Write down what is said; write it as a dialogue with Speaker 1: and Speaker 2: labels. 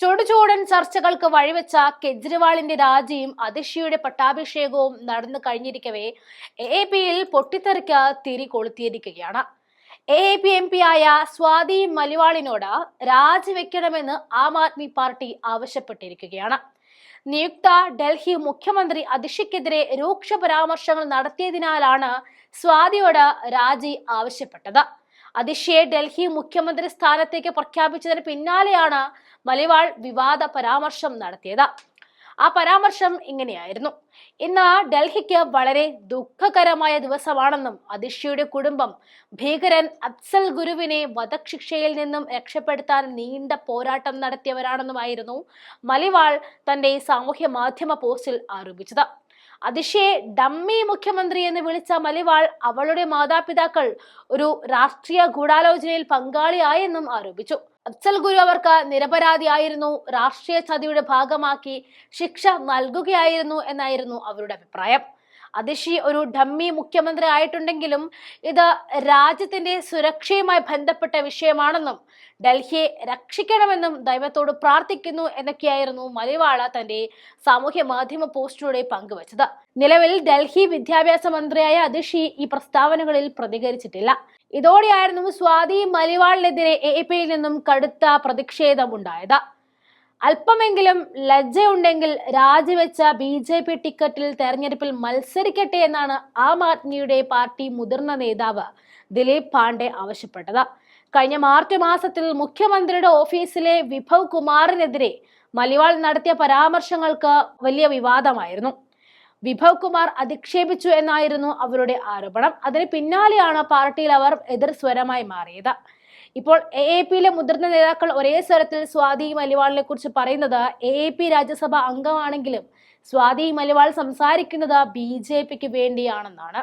Speaker 1: ചുടുചൂടൻ ചർച്ചകൾക്ക് വഴിവെച്ച കെജ്രിവാളിന്റെ രാജിയും അതിഷിയുടെ പട്ടാഭിഷേകവും നടന്നു കഴിഞ്ഞിരിക്കവേ എ പിയിൽ പൊട്ടിത്തെറിക്ക് തിരി കൊളുത്തിയിരിക്കുകയാണ്. എ പി എം പി ആയ സ്വാതി മലിവാളിനോട് രാജിവെക്കണമെന്ന് ആം ആദ്മി പാർട്ടി ആവശ്യപ്പെട്ടിരിക്കുകയാണ്. നിയുക്ത ഡൽഹി മുഖ്യമന്ത്രി അതിഷിക്കെതിരെ രൂക്ഷ പരാമർശങ്ങൾ നടത്തിയതിനാലാണ് സ്വാതിയോട് രാജി ആവശ്യപ്പെട്ടത്. അതിഷയെ ഡൽഹി മുഖ്യമന്ത്രി സ്ഥാനത്തേക്ക് പ്രഖ്യാപിച്ചതിന് പിന്നാലെയാണ് മലിവാൾ വിവാദ പരാമർശം നടത്തിയത്. ആ പരാമർശം ഇങ്ങനെയായിരുന്നു. ഇന്ന് ഡൽഹിക്ക് വളരെ ദുഃഖകരമായ ദിവസമാണെന്നും അതിഷയുടെ കുടുംബം ഭീകരൻ അഫ്സൽ ഗുരുവിനെ വധശിക്ഷയിൽ നിന്നും രക്ഷപ്പെടുത്താൻ നീണ്ട പോരാട്ടം നടത്തിയവരാണെന്നുമായിരുന്നു മലിവാൾ തന്റെ സാമൂഹ്യ മാധ്യമ പോസ്റ്റിൽ ആരോപിച്ചത്. അതിഷയെ ഡമ്മി മുഖ്യമന്ത്രി എന്ന് വിളിച്ച മലിവാൾ അവളുടെ മാതാപിതാക്കൾ ഒരു രാഷ്ട്രീയ ഗൂഢാലോചനയിൽ പങ്കാളിയായെന്നും ആരോപിച്ചു. അഫ്സൽ ഗുരു അവർക്ക് നിരപരാധിയായിരുന്നു രാഷ്ട്രീയ ചതിയുടെ ഭാഗമാക്കി ശിക്ഷ നൽകുകയായിരുന്നു എന്നായിരുന്നു അവരുടെ അഭിപ്രായം. അതിഷി ഒരു ഡമ്മി മുഖ്യമന്ത്രി ആയിട്ടുണ്ടെങ്കിലും ഇത് രാജ്യത്തിന്റെ സുരക്ഷയുമായി ബന്ധപ്പെട്ട വിഷയമാണെന്നും ഡൽഹിയെ രക്ഷിക്കണമെന്നും ദൈവത്തോട് പ്രാർത്ഥിക്കുന്നു എന്നൊക്കെയായിരുന്നു മലിവാള തന്റെ സാമൂഹ്യ മാധ്യമ പോസ്റ്റിലൂടെ പങ്കുവച്ചത്. നിലവിൽ ഡൽഹി വിദ്യാഭ്യാസ മന്ത്രിയായ അതിഷി ഈ പ്രസ്താവനകളിൽ പ്രതികരിച്ചിട്ടില്ല. ഇതോടെയായിരുന്നു സ്വാതി മലിവാളിനെതിരെ എ നിന്നും കടുത്ത പ്രതിഷേധമുണ്ടായത്. അല്പമെങ്കിലും ലജ്ജയുണ്ടെങ്കിൽ രാജിവെച്ച ബി ജെ പി ടിക്കറ്റിൽ തെരഞ്ഞെടുപ്പിൽ മത്സരിക്കട്ടെ എന്നാണ് ആം ആദ്മിയുടെ പാർട്ടി മുതിർന്ന നേതാവ് ദിലീപ് പാണ്ഡെ ആവശ്യപ്പെട്ടത്. കഴിഞ്ഞ മാർച്ച് മാസത്തിൽ മുഖ്യമന്ത്രിയുടെ ഓഫീസിലെ വിഭവ് കുമാറിനെതിരെ മലിവാൾ നടത്തിയ പരാമർശങ്ങൾക്ക് വലിയ വിവാദമായിരുന്നു. വിഭവ് കുമാർ അധിക്ഷേപിച്ചു എന്നായിരുന്നു അവരുടെ ആരോപണം. അതിന് പിന്നാലെയാണ് പാർട്ടിയിൽ അവർ എതിർ സ്വരമായി മാറിയത്. ഇപ്പോൾ എ എ പിയിലെ മുതിർന്ന നേതാക്കൾ ഒരേ സ്വരത്തിൽ സ്വാതി മലിവാളിനെ കുറിച്ച് പറയുന്നത് എ എ പി രാജ്യസഭ അംഗമാണെങ്കിലും സ്വാതി മലിവാൾ സംസാരിക്കുന്നത് ബി ജെ പിക്ക് വേണ്ടിയാണെന്നാണ്.